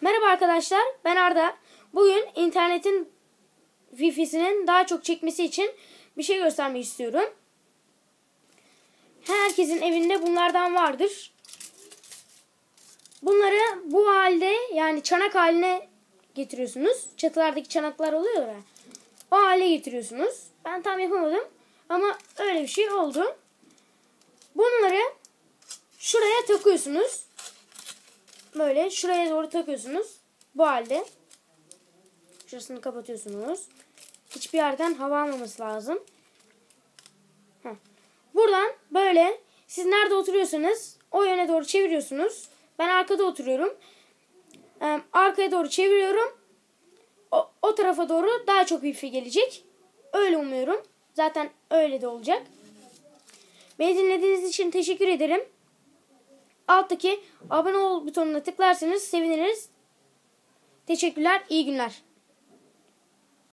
Merhaba arkadaşlar, ben Arda. Bugün internetin Wi-Fi'sinin daha çok çekmesi için bir şey göstermek istiyorum. Herkesin evinde bunlardan vardır. Bunları bu halde yani çanak haline getiriyorsunuz. Çatılardaki çanaklar oluyor ya. O hale getiriyorsunuz. Ben tam yapamadım ama öyle bir şey oldu. Bunları şuraya takıyorsunuz. Böyle şuraya doğru takıyorsunuz. Bu halde. Şurasını kapatıyorsunuz. Hiçbir yerden hava almaması lazım. Heh. Buradan böyle siz nerede oturuyorsanız o yöne doğru çeviriyorsunuz. Ben arkada oturuyorum. Ee, arkaya doğru çeviriyorum. O, o tarafa doğru daha çok wifi gelecek. Öyle umuyorum. Zaten öyle de olacak. Beni dinlediğiniz için teşekkür ederim. Alttaki abone ol butonuna tıklarsanız seviniriz. Teşekkürler, iyi günler.